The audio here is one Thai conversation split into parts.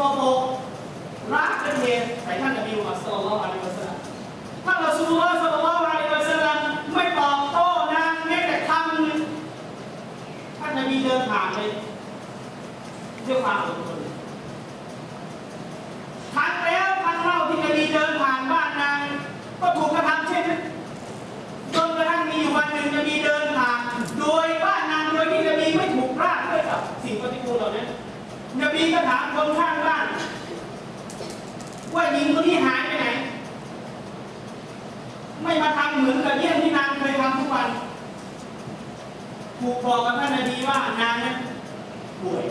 ปรกรักเป็นเหตุไปท่านจะมีวัมดสุลลัลลอฮุอะลัยฮิวะสัลลัมท่านละสุลลอฮ์สุลลัอฮุอะลัยฮิวะสัลลัมไม่ตอบโต้นางแม้แต่คำหนึ่งท่านจะมีเดินผ่านไรื่องความ จะมีก็ถามคนข้างบ้าน ว่าหญิงคนนี้หายไปไหน ไม่มาทำเหมือนกับเยี่ยมที่นางเคยทำทุกวันถูกบอกกับท่านนบีว่านางนั้นป่วย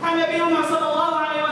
ท่านนบีอุมัรสุลลัลลอฮุอะลัยฮิวะ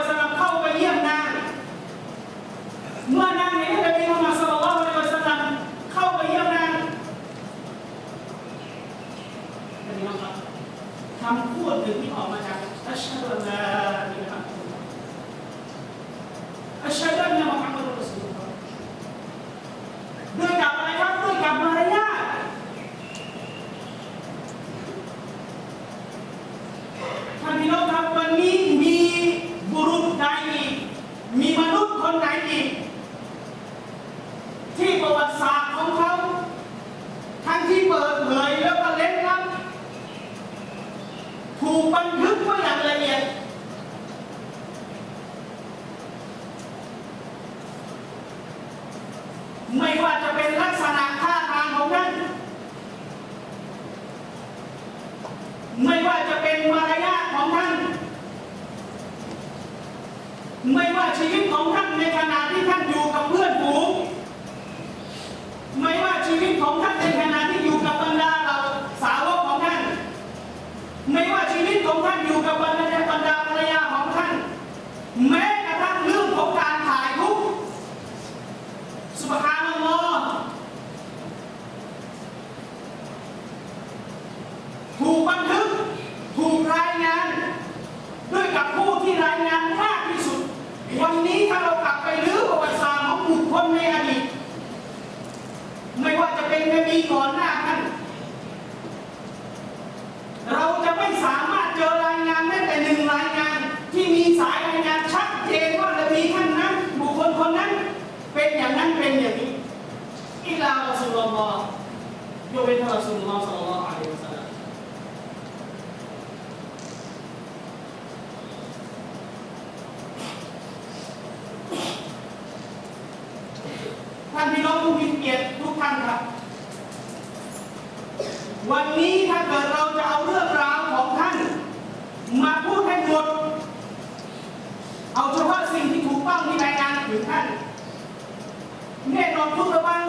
ฟุตกระบัง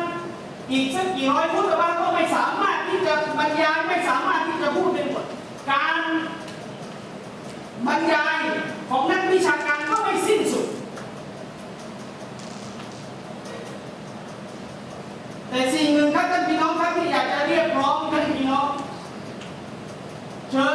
อีกสักกี่ร้อยฟุตกระบังก็ไม่สามารถที่จะบรรยายไม่สามารถที่จะพูดได้หมดการบรรยายของนักวิชาการก็ไม่สิ้นสุด แต่สิ่งหนึ่งครับท่านพี่น้องครับที่อยากจะเรียกร้องท่านพี่น้องเชิญ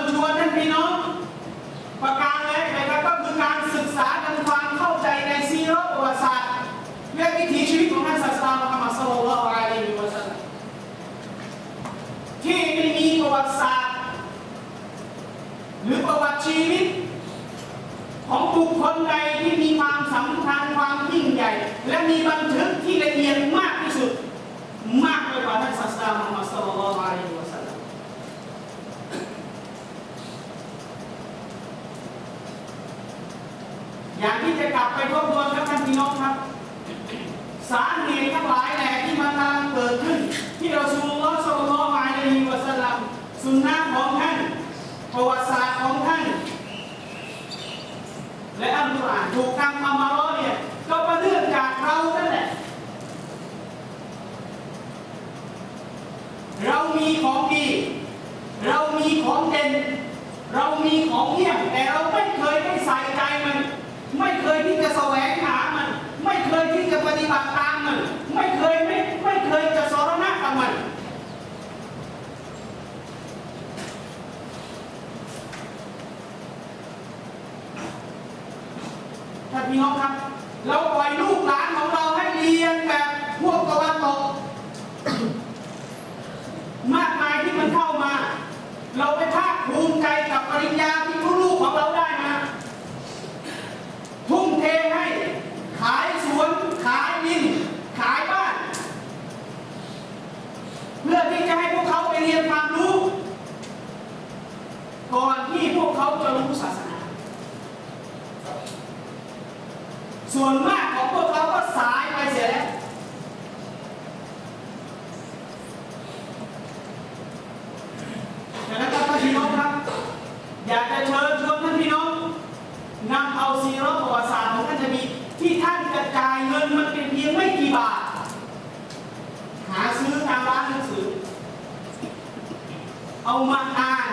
อยากที่จะกลับไปทบทวนครับท่านพี่น้องครับ สาเหตุทั้งหลายแหล่ที่มันกำลังเกิดขึ้น ที่เราสูลลอสลลอมาในมีวัสลัมสุนนะของท่าน ประวัติศาสตร์ของท่าน และอัลกุรอานถูกนำเอามาล้อเนี่ยก็มาเนื่องจากเรานั่นแหละ เรามีของดี เรามีของเด่น เรามีของเงี่ยมแต่เราไม่เคยไม่ใส่ใจม เอาประวัติศาสตร์ของท่านจะมีที่ท่านกระจายเงินมันเป็นเพียงไม่กี่บาท หาซื้อตามร้านหนังสือ เอามาอ่าน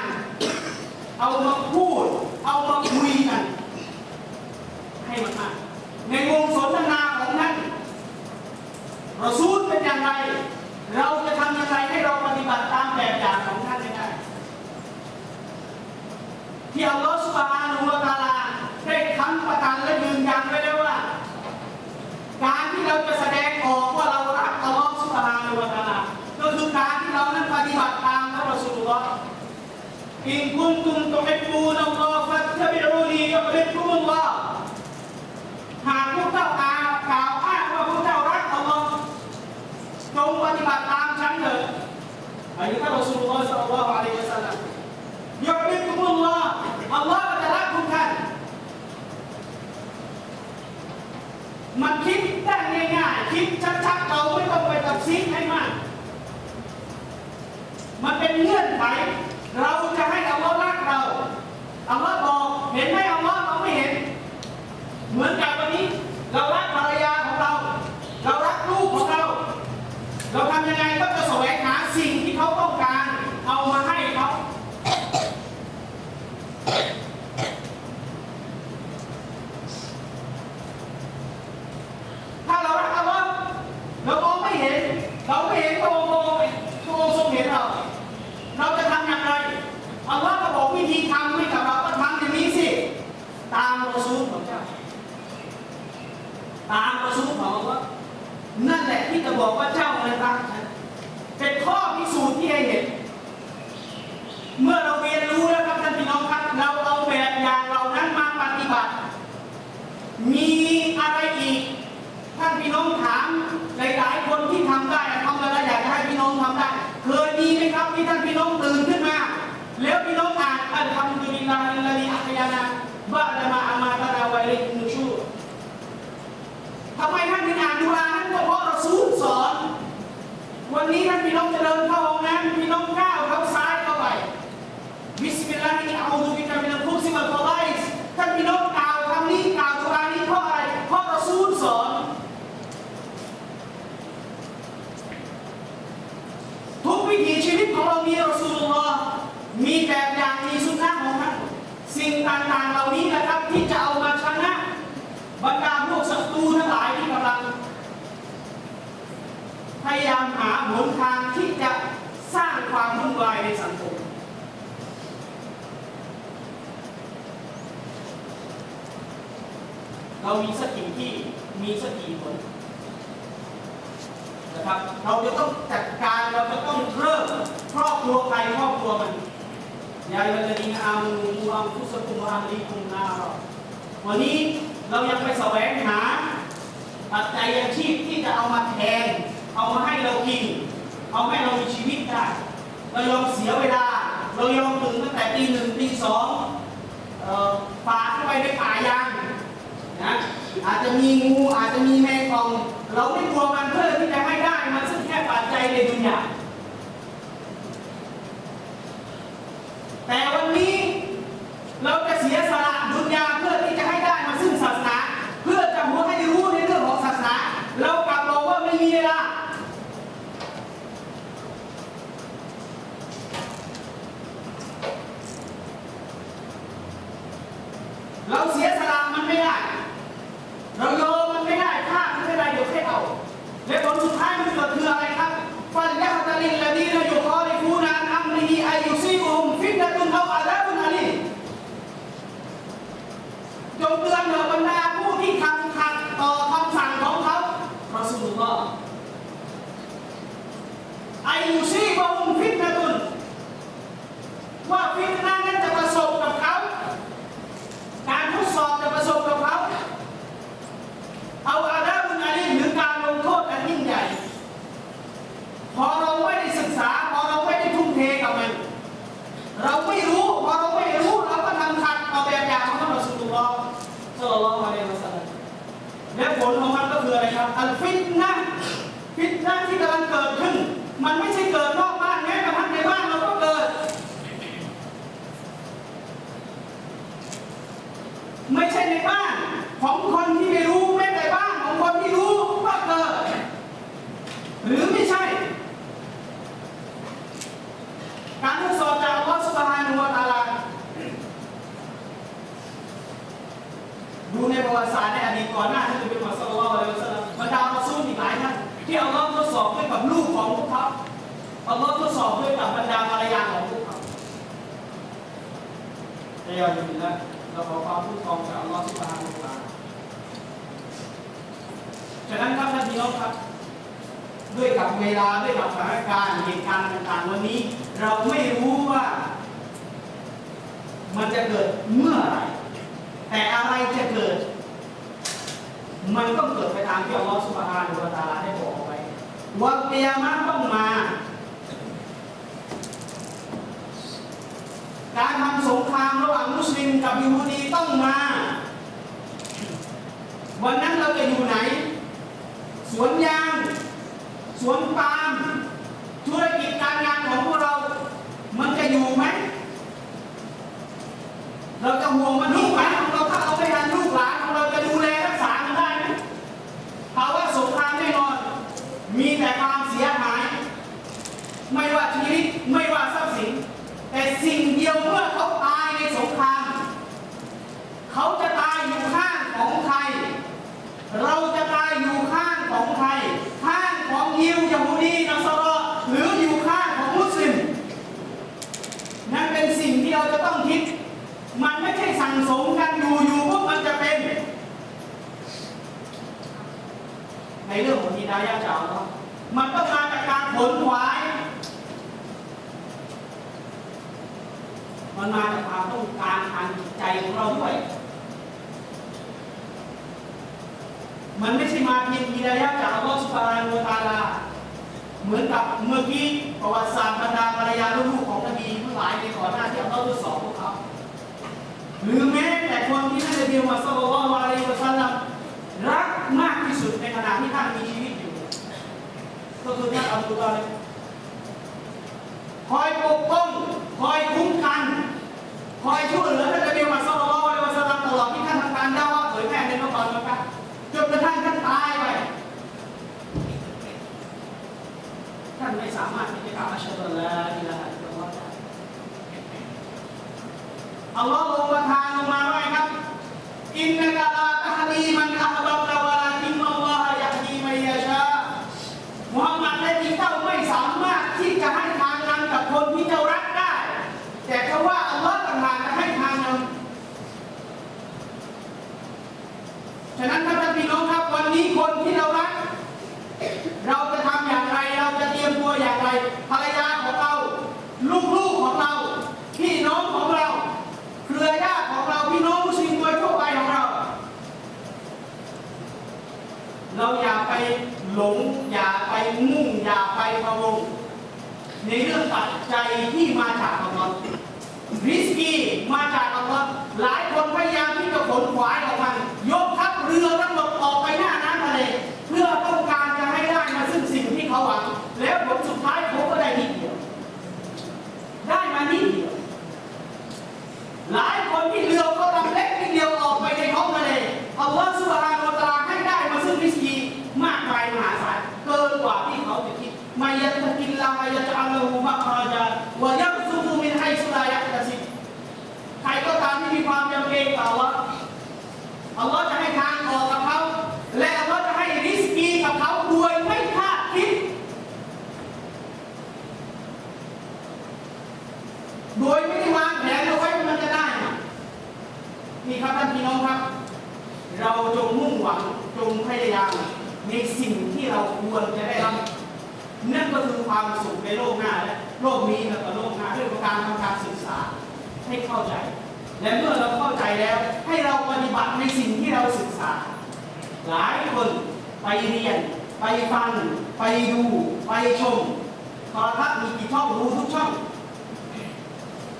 เอามาพูด เอามาคุยกัน ให้มันมากในวงสนทนาของท่านเราสู้เป็นอย่างไร เราจะทำอย่างไรให้เราปฏิบัติตามแบบอย่างของท่านได้ที่อัลลอฮฺสุบฮานะฮูวะตาลา ได้ค้ำประกันและยืนยันไว้แล้วว่า การที่เราจะแสดงออกว่าเรารักอัลลอฮฺสุบฮานะฮูวะตะอาลาก็คือการที่เรานั้นปฏิบัติตามพระรอสูลุลลอฮ์อินคุนตุมตุฮิบบูนัลลอฮ์ฟัตตะบิอูนียุฮิบบุมุลลอฮ์หากพวกเจ้ากล่าวกล่าวอ้างว่าพวกเจ้ารักอัลลอฮ์จงปฏิบัติตามฉันเถิดอันนี้ท่านรอสูลุลลอฮ์ศ็อลลัลลอฮุอะลัยฮิวะซัลลัมยกมิคุมุลลอฮ์อัลลอฮ์ก็จะรักคุณท่าน มันคิดได้ง่ายๆ คิดชัดๆเราไม่ต้องไปตัดสินให้มาก มันเป็นเงื่อนไขเราจะให้อัลลอฮ์รักเรา อัลลอฮ์บอก เห็นไหมอัลลอฮ์เราไม่เห็น เหมือนกับวันนี้ เรารักภรรยาของเรา เรารักลูกของเรา เราทำยังไงก็จะแสวงหาสิ่งที่เขาต้องการ เอามาให้เขา ถ้าเรารักอัลลอฮ์เรามองไม่ เห็นเราไม่เห็นพระองค์มองพระองค์ทรงเห็นเรา เราจะทำอย่างไรอัลลอฮ์ก็บอกวิธีทำให้กับเราก็ทำอย่างนี้สิ ตามรอซูลของเจ้า ตามรอซูลของอัลลอฮ์นั่นแหละที่จะบอกว่าเจ้านั้นรักฉันเป็นข้อพิสูจน์ที่ให้เห็น เมื่อเราเรียนรู้แล้วครับท่านพี่น้องครับ เราเอาแบบอย่างเหล่านั้นมาปฏิบัติ มีอะไรอีก ท่าน พี่น้องถามหลายๆคนที่ทำได้ทำแล้วอยากจะให้พี่น้องทำได้ เคยมีไหมครับที่ท่านพี่น้องตื่นขึ้นมา แล้วพี่น้องอ่านอัลฮัมดุลิลลาฮิลลาฮิอัฮยานาบะดะมาอามาตะนาไวลินุชูทำไมท่านถึงอ่านดูอานั้นก็เพราะเราซูลสอน วันนี้ท่านพี่น้องจะเดินเข้าห้องน้ำพี่น้องก้าวเท้าซ้ายเข้าไปบิสมิลลาฮิอาอูซุบิกะมินัลฟุกซิวัลฟะไลส์ท่านพี่น้องกล่าวคำนี้กล่าวดุอานี้เพราะอะไร เพราะรอซูลสอน ทุกวิถีชีวิตของเรามีรอซูลุลลอฮ์มีแบบอย่างมีสุนนะของท่านสิ่ง ต่างๆเหล่านี้นะครับที่จะเอามาชนะบรรดาพวกศัตรูทั้งหลายที่กำลังพยายามหาหนทางที่จะสร้างความวุ่นวายในสังคม เรามีสกกี่ที่มีสกกี่ผลนะครับ เราจะต้องจัดการ เราจะต้องเริ่มครอบครัวใครครอบครัวมัน ยายวันนี้อามูอัมฟุสกุมอัลีคุมนาเราวันนี้เรายังไปแสวงหาปัจจัยอาชีพที่จะเอามาแทน เอามาให้เรากิน เอาให้เรามีชีวิตได้ เรายอมเสียเวลา เรายอมตื่นตั้งแต่ตีหนึ่งตีสองเอ่อฝ่าเข้าไปในป่ายางนะอาจจะมีงูอาจจะมีแมงป่อง เราไม่กลัวมันเพื่อที่จะให้ได้มันซึ่งแค่ปัจจัยในดุนยา แต่วันนี้เราจะเสียสละดุนยาเพื่อที่จะให้ได้มาซึ่งศาสนา เพื่อจะหัวให้รู้ในเรื่องของศาสนา เรากลับบอกว่าไม่มีเวลา เราเสียสละมันไม่ได้ เราโยมมันไม่ได้ค่ามันไม่ได้เดี๋ยวแค่เอาและผลสุดท้ายมันเกิดคืออะไรครับฟันยะฮ์ตะลิลลดีนยุคอลิฟูนอันอัมริฮิอายุซีบุฮุมฟิตนะตุนเอาอาลาบุนอาลีจงเตือนเถอะบรรดาผู้ที่ทำขัดต่อคำสั่งของเขารอสูลุลลอฮ์อายุซีบุฮุมฟิตนะตุนว่าฟิตนะนั้นจะประสบกับเขา การทดสอบจะประสบกับเขา เอาอาดาบุญอาลีหรือการลงโทษอันยิ่งใหญ่ พอเราไม่ได้ศึกษา พอเราไม่ได้ทุ่มเทกับมัน เราไม่รู้ พอเราไม่รู้ เรา ไม่ใช่ในบ้านของคนที่ไม่รู้แม้แต่บ้านของคนที่รู้ว่าเกิด หรือไม่ใช่ การทดสอบจากอัลลอฮฺสุบฮานะฮูวะตะอาลา ดูในประวัติศาสตร์ในอดีตก่อนหน้าที่จะเป็นมุฮัมมัดศ็อลลัลลอฮุอะลัยฮิวะซัลลัมบรรดาอัสซูลอีกหลายท่านที่อัลลอฮ์ทดสอบด้วยกับลูกของพวกเขาอัลลอฮ์ทดสอบด้วยกับบรรดาภรรยาของพวกเขาเรียกอยู่นะเราขอความคุ้มครองจากอัลลอฮ์สุบฮานะฮูวะตะอาลาฉะนั้นครับท่านพี่น้องครับ ด้วยกับเวลาด้วยกับสถานการณ์เหตุการณ์ต่างๆวันนี้ เราไม่รู้ว่า มันจะเกิดเมื่อไหร่แต่อะไรจะเกิด มันก็เกิดไปตามที่อัลลอฮฺสุบฮานะฮูวะตาลาได้บอกเอาไว้วันเกียมะห์ต้องมา การทำสงครามระหว่างมุสลิมกับยิวดีต้องมา วันนั้นเราจะอยู่ไหน สวนยาง สวนปาล์มธุรกิจการงานของพวกเรา มันจะอยู่ไหม เราจะห่วงมันลูกหลานของเราถ้าเอาไม่ทันลูกหลานของเราจะดูแลรักษามันได้ไหมภาวะสงครามแน่นอน มีแต่ความเสียหาย ไม่ว่าชีวิตไม่ว่าทรัพย์สิน แต่สิ่งเดียวเมื่อเขาตายในสงคราม เขาจะตายอยู่ข้างของใคร เราจะตายอยู่ข้างของใคร ข้างของยิวยาฮูดีนัสรอหรืออยู่ข้างของมุสลิม นั่นเป็นสิ่งที่เราจะต้องคิด มันไม่ใช่สั่งสมกันอยู่อยู่พวกมันจะเป็น ในเรื่องของทีดายาจากอัลเลาะห์มันต้องมาจากการผลขวาย มันมาจากความต้องการทางจิตใจของเราด้วย มันไม่ใช่มาเพียงทีดายาจากอัลลอฮฺสุบฮานะฮูวะตะอาลา เหมือนกับเมื่อกี้ประวัติศาสตร์บรรดาภรรยาลูกของนบีทั้งหลายในก่อนหน้าที่อัลลอฮฺทดสอบพวกเขาหรือแม้แต่คนที่ท่านนบีมุฮัมมัดศ็อลลัลลอฮุอะลัยฮิวะซัลลัมรักมากที่สุดในขณะที่ท่านมีชีวิตอยู่ ก็คือท่านอับดุลตอลิบคอยปกป้องคอยคุ้มกันคอยช่วยเหลือท่านนบีมุฮัมมัดศ็อลลัลลอฮุอะลัยฮิวะซัลลัมตลอดที่ท่านทำการดาวะห์เผยแผ่ในนครมักกะจนกระทั่งท่านตายไป ท่านไม่สามารถที่จะกล่าวอัชฮะดุอัลาอิลาฮะอิลลัลลอฮได้อัลลอฮ์ลงประทานลงมาว่าไงครับอินนักลาตะฮดีมันอัลบัตะวะลากิมอัลลอฮะยะฮดีมันยะชามุฮัมมัดและที่เจ้าไม่สามารถที่จะให้ทางนำกับคนที่เจ้ารักได้ แต่เพราะว่าอัลลอฮ์ต่างหากจะให้ทางนำฉะนั้นท่านพี่น้องครับวันนี้คนที่เราจะทำอย่างไร เราจะเตรียมตัวอย่างไร ภรรยาของเรา ลูกๆของเรา พี่น้องของเรา เครือญาติของเรา พี่น้องมุสลิมโดยทั่วไปของเรา เราอย่าไป หลงอย่าไปมุ่งอย่าไปพะวงในเรื่องปัจจัยที่มาจากอัลลอฮ์ริสกีมาจากอัลลอฮ์หลายคนพยายามที่จะขนขวายออกมายกทัพเรือทั้งหมดออกไปหน้าน้ำทะเล เพื่อต้องการจะให้ได้มาซึ่งสิ่งที่เขาหวัง แล้วผลสุดท้ายเขาก็ได้นิดเดียว ได้มานิดเดียว หลายคนที่เรือเขาลำเล็กนิดเดียวออกไปในท้องทะเลอัลลอฮฺสุบฮานะฮูวะตะอาลาให้ได้มาซึ่งริสกีมากมายมหาศาลเกินกว่าที่เขาจะคิดมายัตกิลลาฮะยะจะอัลลอฮุมะคราจาวะยัรซุกุมินไฮซุลายะตะซิบใครก็ตามที่มีความยำเกรงต่ออัลลอฮ์อัลลอฮ์จะให้ทางออกกับเขา และอัลลอฮ์จะให้ริสกีกับเขาโดยไม่คาดคิด โดยไม่ได้วางแผนเอาไว้ว่ามันจะได้นะนี่ครับท่านพี่น้องครับ เราจงมุ่งหวังจงพยายามในสิ่งที่เราควรจะได้รับนั่นก็คือความสุขในโลกหน้าและโลกนี้แล้วก็โลกหน้าด้วยการทำการศึกษาให้เข้าใจ และเมื่อเราเข้าใจแล้ว ให้เราปฏิบัติในสิ่งที่เราศึกษา หลายคนไป เรียน ไปฟัง ไปดู ไปชมโทรทัศน์มีกี่ช่องดูทุกช่อง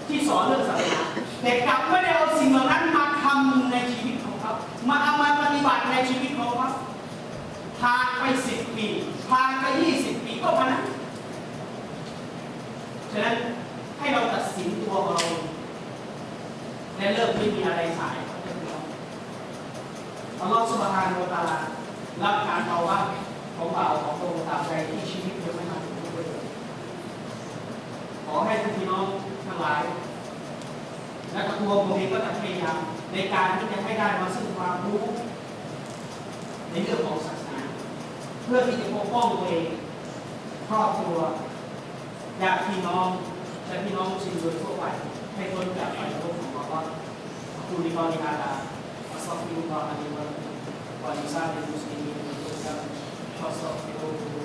ที่สอนเรื่องศาสนาแต่กลับไม่ได้เอาสิ่งเหล่านั้นมาทำในชีวิตของเขามาเอามาปฏิบัติในชีวิตของเขาผ่านไปสิบปีผ่านไปยี่สิบปีก็มานะฉะนั้นให้เราตัดสินตัวของเราและเริ่มไม่มีอะไรสายเขาะเราอัลลอฮฺสุบฮานาอัลตะอาลา รับการเตาว่าของเบาของพรงตามใจที่ชีวิตยังไม่มาถึงด้วยขอให้ท่านพี่น้องทั้งหลาย และตัวผมเองก็จะพยายามในการที่จะให้ได้มาซึ่งความรู้ ในเรื่องของศาสนา เพื่อที่จะปกป้องตัวเองครอบครัวญาติพี่น้องและพี่น้องมุสลิมโดยทั่วไปให้พ้นจากไฟนรกของอัลลอฮ์คุณลิกอลิฮาดาอัสซัฟฟิรุลลอฮ์อะลัยฮิวะซัลลัมวะลิซาลิลมุสลิ そうそう。